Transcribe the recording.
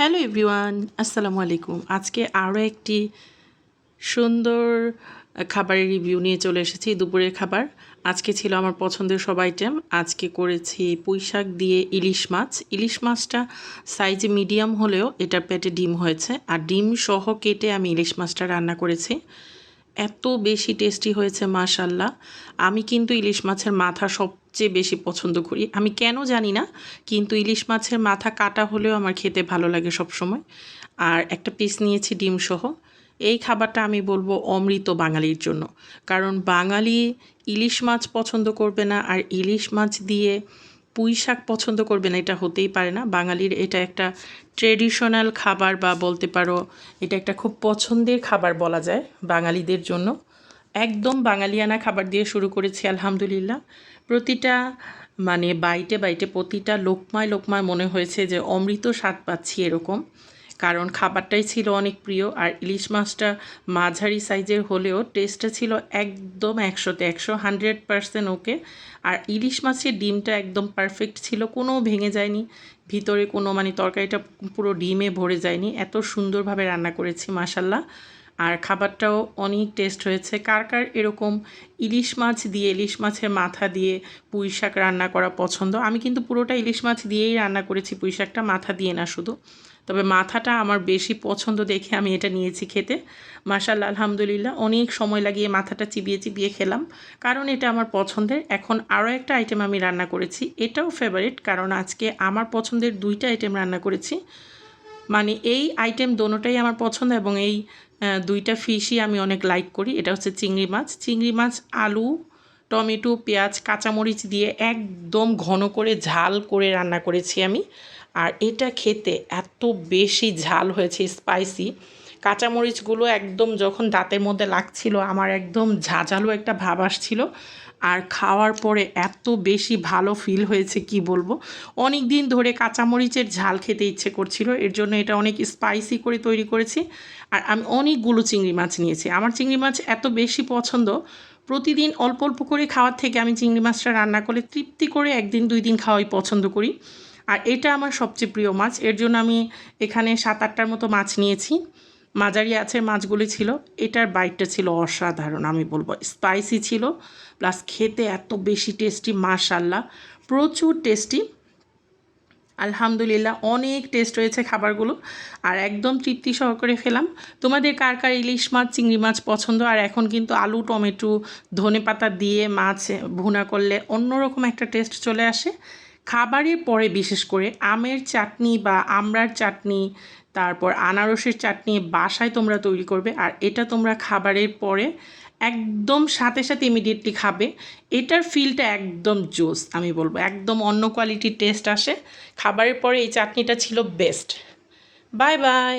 Hello everyone, আসসালামু আলাইকুম। আজকে আরও একটি সুন্দর খাবারের রিভিউ নিয়ে চলে এসেছি, দুপুরের খাবার। আজকে ছিল আমার পছন্দের সব আইটেম আজকে করেছি পুঁই শাক দিয়ে ইলিশ মাছ। ইলিশ মাছটা সাইজে মিডিয়াম হলেও এটা পেটে ডিম হয়েছে। আর ডিম সহ কেটে আমি ইলিশ মাছটা রান্না করেছি। এত বেশি টেস্টি হয়েছে মাশাল্লাহ আমি কিন্তু ইলিশ মাছের মাথা সবচেয়ে বেশি পছন্দ করি। আমি কেন জানি না, কিন্তু ইলিশ মাছের মাথা কাটা হলেও আমার খেতে ভালো লাগে সব সময় আর একটা পিস নিয়েছি ডিম সহ এই খাবারটা আমি বলব অমৃত বাঙালির জন্য। কারণ বাঙালি ইলিশ মাছ পছন্দ করবে না, আর ইলিশ মাছ দিয়ে পুঁই শাক পছন্দ করবে না, এটা হতেই পারে না। বাঙালির এটা একটা ট্রেডিশনাল খাবার বা বলতে পারো, এটা একটা খুব পছন্দের খাবার বলা যায় বাঙালিদের জন্য। একদম বাঙালিয়ানা খাবার দিয়ে শুরু করেছি, আলহামদুলিল্লাহ। প্রতিটা মানে বাইটে বাইটে, প্রতিটা লোকমায় লোকমায় মনে হয়েছে যে অমৃত স্বাদ পাচ্ছি এরকম। কারণ খাবারটাই ছিল অনেক প্রিয়, আর ইলিশ মাছটা মাঝারি সাইজের হলেও টেস্টটা ছিল একদম একশোতে একশো হান্ড্রেড পারসেন্ট ওকে আর ইলিশ মাছের ডিমটা একদম পারফেক্ট ছিল, কোনো ভেঙে যায়নি। ভিতরে কোনো মানে তরকারিটা পুরো ডিমে ভরে যায়নি। এত সুন্দরভাবে রান্না করেছি মাসাল্লাহ আর খাবারটাও অনেক টেস্ট হয়েছে। কার কার এরকম ইলিশ মাছ দিয়ে, ইলিশ মাছের মাথা দিয়ে পুঁই শাক রান্না করা পছন্দ? আমি কিন্তু পুরোটা ইলিশ মাছ দিয়েই রান্না করেছি, পুঁই শাকটা মাথা দিয়ে না শুধু। তবে মাথাটা আমার বেশি পছন্দ দেখে আমি এটা নিয়েছি খেতে। মাসাল্লাহ আলহামদুলিল্লাহ, অনেক সময় লাগিয়ে মাথাটা চিবিয়ে চিবিয়ে খেলাম। কারণ এটা আমার পছন্দের। এখন আরও একটা আইটেম আমি রান্না করেছি। এটাও ফেভারিট কারণ আজকে আমার পছন্দের দুইটা আইটেম রান্না করেছি। মানে এই আইটেম দোনোটাই আমার পছন্দ এবং এই দুইটা ফিশই আমি অনেক লাইক করি। এটা হচ্ছে চিংড়ি মাছ। চিংড়ি মাছ, আলু, টমেটো, পেঁয়াজ, কাঁচামরিচ দিয়ে একদম ঘন করে ঝাল করে রান্না করেছি আমি। আর এটা খেতে এত বেশি ঝাল হয়েছে স্পাইসি কাঁচামরিচগুলো একদম যখন দাঁতের মধ্যে লাগছিল, আমার একদম ঝাঁঝালো একটা ভাব আসছিল। আর খাওয়ার পরে এত বেশি ভালো ফিল হয়েছে, কি বলব? অনেক দিন ধরে কাঁচামরিচের ঝাল খেতে ইচ্ছে করছিল, এর জন্য এটা অনেক স্পাইসি করে তৈরি করেছি। আর আমি অনেকগুলো চিংড়ি মাছ নিয়েছি। আমার চিংড়ি মাছ এত বেশি পছন্দ, প্রতিদিন অল্প অল্প করে খাওয়ার থেকে আমি চিংড়ি মাছটা রান্না করে তৃপ্তি করে একদিন দুই দিন খাওয়াই পছন্দ করি। আর এটা আমার সবচেয়ে প্রিয় মাছ। এর জন্য আমি এখানে সাত আটটার মতো মাছ নিয়েছি। মাঝারি আছে মাছগুলি ছিল। এটার বাইটটা ছিল অসাধারণ, আমি বলব। স্পাইসি ছিল প্লাস খেতে এত বেশি টেস্টি মাশাল্লাহ প্রচুর টেস্টি আলহামদুলিল্লাহ, অনেক টেস্ট হয়েছে খাবারগুলো। আর একদম তৃপ্তি সহকারে খেলাম। তোমাদের কার কার ইলিশ মাছ, চিংড়ি মাছ পছন্দ? আর এখন কিন্তু আলু, টমেটো ধনে পাতা দিয়ে মাছ ভুনা করলে অন্যরকম একটা টেস্ট চলে আসে। খাবারের পরে বিশেষ করে আমের চাটনি বা আমড়ার চাটনি, তারপর আনারসের চাটনি বাসায় তোমরা তৈরি করবে আর এটা তোমরা খাবারের পরে একদম সাথে সাথে ইমিডিয়েটলি খাবে। এটার ফিলটা একদম জোস আমি বলব। একদম অন্য কোয়ালিটির টেস্ট আসে। খাবারের পরে এই চাটনিটা ছিল বেস্ট বাই বাই